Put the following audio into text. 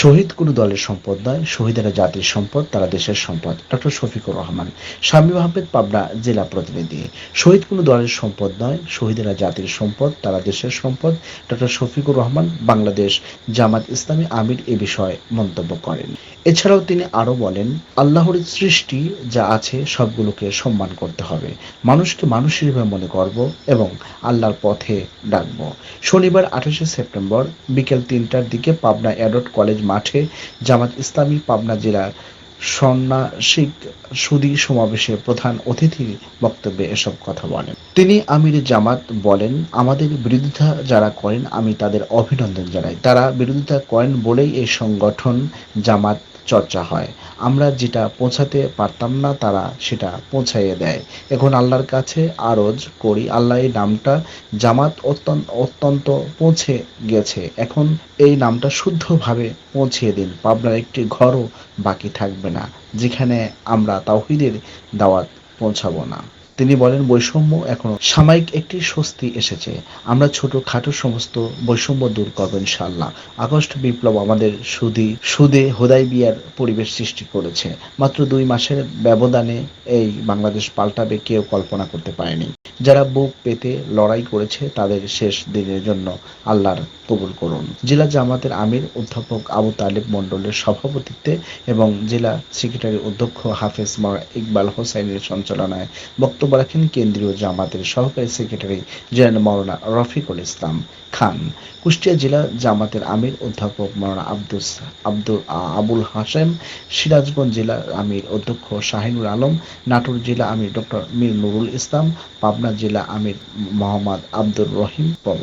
শহীদ কোনো দলের সম্পদ নয়, শহীদেরা জাতির সম্পদ, তারা দেশের সম্পদ। ডক্টর শফিকুর রহমান স্বামী আহমেদ পাবনা জেলা প্রতিনিধি। শহীদ কোনো দলের সম্পদ নয়, শহীদেরা জাতির সম্পদ, তারা দেশের সম্পদ। ডক্টর শফিকুর রহমান বাংলাদেশ জামাত ইসলামী আমির এ বিষয়ে মন্তব্য করেন। এছাড়াও তিনি আরও বলেন, আল্লাহর সৃষ্টি যা আছে সবগুলোকে সম্মান করতে হবে। মানুষকে মানুষ হিসেবে মনে করব এবং আল্লাহর পথে ডাকবো। শনিবার আঠাশে সেপ্টেম্বর বিকেল তিনটার দিকে পাবনা অ্যাডট কলেজ মাঠে জামাত ইসলামী পাবনা জেলার সন্ন্যাসিক সুদী সমাবেশে প্রধান অতিথির বক্তব্যে এসব কথা বলেন। তিনি আমির জামাত বলেন, আমাদের বিরোধিতা যারা করেন, আমি তাদের অভিনন্দন জানাই। তারা বিরোধিতা করেন বলেই এই সংগঠন জামাত চর্চা হয়। আমরা যেটা পৌঁছাতে পারতাম না, তারা সেটা পৌঁছাইয়ে দেয়। এখন আল্লাহর কাছে আরজ করি, আল্লাহ এই নামটা জামাত অত্যন্ত অত্যন্ত পৌঁছে গেছে। এখন এই নামটা শুদ্ধভাবে পৌঁছিয়ে দিন, পাবনার একটি ঘরও বাকি থাকবে না, যেখানে আমরা তাওহিদের দাওয়াত পৌঁছাবো না। তিনি বলেন, বৈষম্য এখনও সাময়িক একটি স্বস্তি এসেছে। আমরা ছোট খাটো সমস্ত বৈষম্য দূর করব ইনশাআল্লাহ। আগস্ট বিপ্লব আমাদের সুদি, সুদে হোদাই বিয়ার পরিবেশ সৃষ্টি করেছে। মাত্র দুই মাসের ব্যবধানে এই বাংলাদেশ পাল্টাবে কেউ কল্পনা করতে পারেনি। যারা বুক পেতে লড়াই করেছে, তাদের শেষ দিনের জন্য আল্লাহর কবুল করুন। জেলা জামাতের আমির অধ্যাপক আবু তালেব মণ্ডলের সভাপতিত্বে এবং জেলা সেক্রেটারি অধ্যক্ষ হাফেজ মাওলানা ইকবাল হোসাইনের সঞ্চালনায় বক্তব্য রাখেন কেন্দ্রীয় জামাতের সহকারী সেক্রেটারি জেনারেল মাওলানা রফিকুল ইসলাম খান। কুষ্টিয়া জেলা জামাতের আমির অধ্যাপক মাওলানা আব্দুল আব্দুল আবুল হাসেম সিরাজগঞ্জ জেলা আমির অধ্যক্ষ শাহিনুর আলম, নাটোর জেলা আমির ডক্টর মীর নুরুল ইসলাম, পাবনা জেলা আমির মোহাম্মদ আব্দুর রহিম প্রমুখ।